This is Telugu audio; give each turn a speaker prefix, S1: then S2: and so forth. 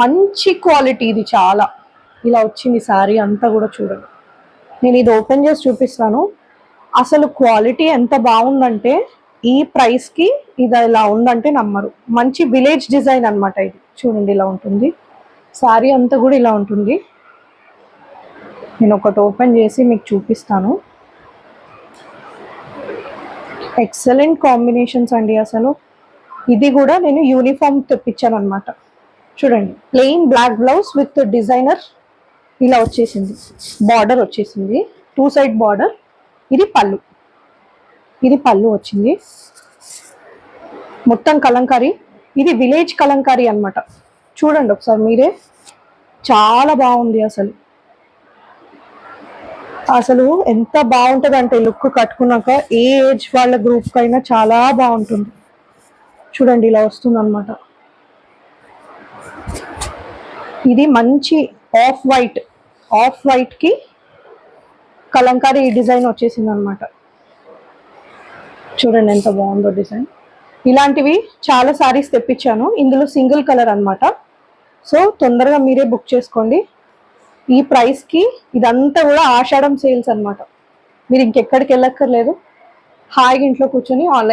S1: మంచి క్వాలిటీ ఇది చాలా. ఇలా వచ్చింది శారీ అంతా కూడా చూడండి. నేను ఇది ఓపెన్ చేసి చూపిస్తాను. అసలు క్వాలిటీ ఎంత బాగుందంటే ఈ ప్రైస్కి ఇది ఇలా ఉందంటే నమ్మరు. మంచి విలేజ్ డిజైన్ అన్నమాట ఇది. చూడండి ఇలా ఉంటుంది. శారీ అంతా కూడా ఇలా ఉంటుంది. నేను ఒకటి ఓపెన్ చేసి మీకు చూపిస్తాను. ఎక్సలెంట్ కాంబినేషన్స్ అండి అసలు. ఇది కూడా నేను యూనిఫామ్ తెప్పించాను అనమాట చూడండి. Plain black blouse with designer ఇలా వచ్చేసింది. బార్డర్ వచ్చేసింది. టూ సైడ్ బార్డర్ ఇది పళ్ళు. ఇది పళ్ళు వచ్చింది. మొత్తం కలంకారీ. ఇది విలేజ్ కలంకారీ అన్నమాట. చూడండి ఒకసారి మీరే. చాలా బాగుంది అసలు. అసలు ఎంత బాగుంటుంది అంటే లుక్ కట్టుకున్నాక ఏ ఏజ్ వాళ్ళ గ్రూప్ అయినా చాలా బాగుంటుంది. చూడండి ఇలా వస్తుంది అనమాట ఇది మంచి ఆఫ్ వైట్ ఆఫ్ వైట్కి కలంకారీ డిజైన్ వచ్చేసింది అనమాట చూడండి ఎంత బాగుందో డిజైన్. ఇలాంటివి చాలా సారీస్ తెప్పించాను. ఇందులో సింగిల్ కలర్ అనమాట సో తొందరగా మీరే బుక్ చేసుకోండి. ఈ ప్రైస్కి ఇదంతా కూడా ఆషాఢం సేల్స్ అన్నమాట. మీరు ఇంకెక్కడికి వెళ్ళక్కర్లేదు. హాయిగా ఇంట్లో కూర్చొని ఆన్లైన్